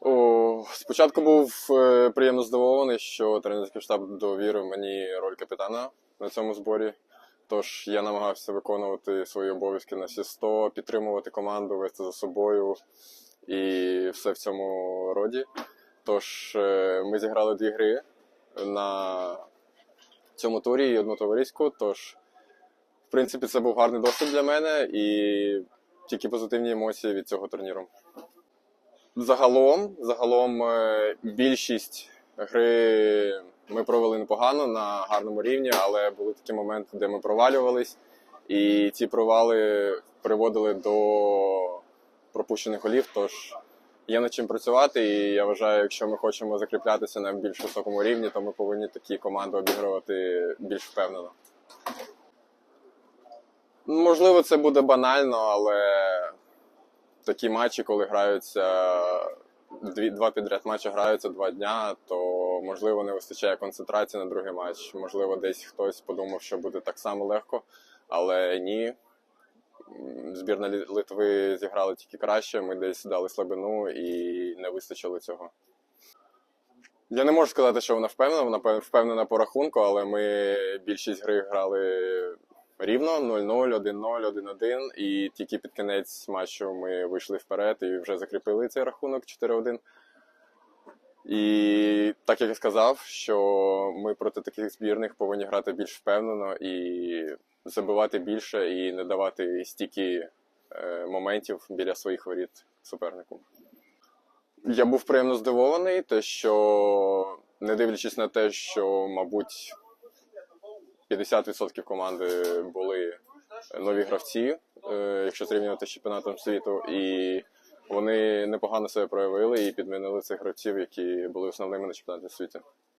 О, спочатку був е, приємно здивований, що тренерський штаб довірив мені роль капітана на цьому зборі. Тож я намагався виконувати свої обов'язки на всі 100, підтримувати команду, вести за собою і все в цьому роді. Тож е, ми зіграли дві гри на цьому турі і одну товариську. Тож, в принципі, це був гарний досвід для мене і тільки позитивні емоції від цього турніру. Загалом, загалом е, більшість гри ми провели непогано на гарному рівні, але були такі моменти, де ми провалювались, і ці провали приводили до пропущених голів. Тож є над чим працювати, і я вважаю, якщо ми хочемо закріплятися на більш високому рівні, то ми повинні такі команди обігрувати більш впевнено. Можливо, це буде банально, але такі матчі, коли граються дві, два підряд матчі граються два дня, то можливо не вистачає концентрації на другий матч. Можливо, десь хтось подумав, що буде так само легко, але ні. Збірна Литви зіграла тільки краще, ми десь дали слабину і не вистачило цього. Я не можу сказати, що вона впевнена, вона впевнена по рахунку, але ми більшість гри грали рівно 0-0, 1-0, 1-1. І тільки під кінець матчу ми вийшли вперед і вже закріпили цей рахунок 4-1. І так як я сказав, що ми проти таких збірних повинні грати більш впевнено і забивати більше, і не давати стільки е, моментів біля своїх воріт супернику. Я був приємно здивований, те, що не дивлячись на те, що, мабуть, 50% команди були нові гравці, е, якщо зрівнювати з чемпіонатом світу, і вони непогано себе проявили і підмінили цих гравців, які були основними на чемпіонаті світу.